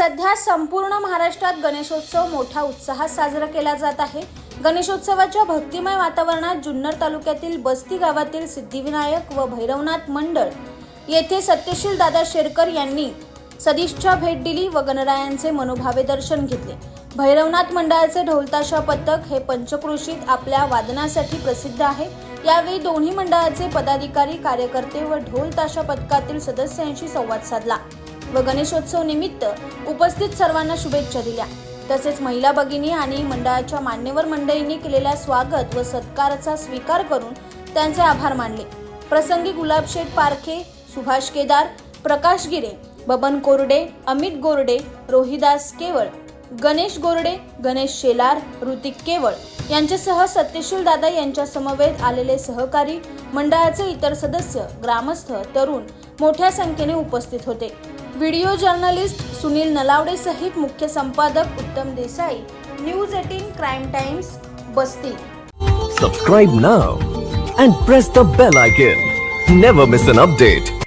सध्या संपूर्ण महाराष्ट्रात गणेशोत्सव मोठ्या उत्साहात साजरा केला जात आहे. गणेशोत्सवाच्या भक्तिमय वातावरणात जुन्नर तालुक्यातील बस्ती गावातील सिद्धिविनायक व भैरवनाथ मंडळ येथे सत्यशील दादा शेरकर यांनी सदिच्छा भेट दिली व गणरायांचे मनोभावे दर्शन घेतले. भैरवनाथ मंडळाचे ढोलताशा पथक हे पंचक्रोशीत आपल्या वादनासाठी प्रसिद्ध आहे. यावेळी दोन्ही मंडळाचे पदाधिकारी कार्यकर्ते व ढोलताशा पथकातील सदस्यांशी संवाद साधला. व गणेशोत्सव निमित्त उपस्थित सर्वांना शुभेच्छा दिल्या. तसेच महिला भगिनी आणि मंडळाच्या मान्यवर मंडळींनी केलेल्या स्वागत व सत्काराचा स्वीकार करून त्यांचे आभार मानले. प्रसंगी गुलाबशेठ पारखे सुभाष केदार प्रकाश गिरे बबन कोरडे अमित गोरडे रोहिदास केवळ गणेश गोरडे गणेश शेलार ऋतिक केवळ यांच्यासह सत्यशील दादा यांच्या समवेत आलेले सहकारी मंडळाचे इतर सदस्य ग्रामस्थ तरुण मोठ्या संख्येने उपस्थित होते. व्हिडिओ जर्नलिस्ट सुनील नलावडे सहित मुख्य संपादक Uttam Desai. News eighteen crime times Basti. Subscribe now and press the bell icon never miss an update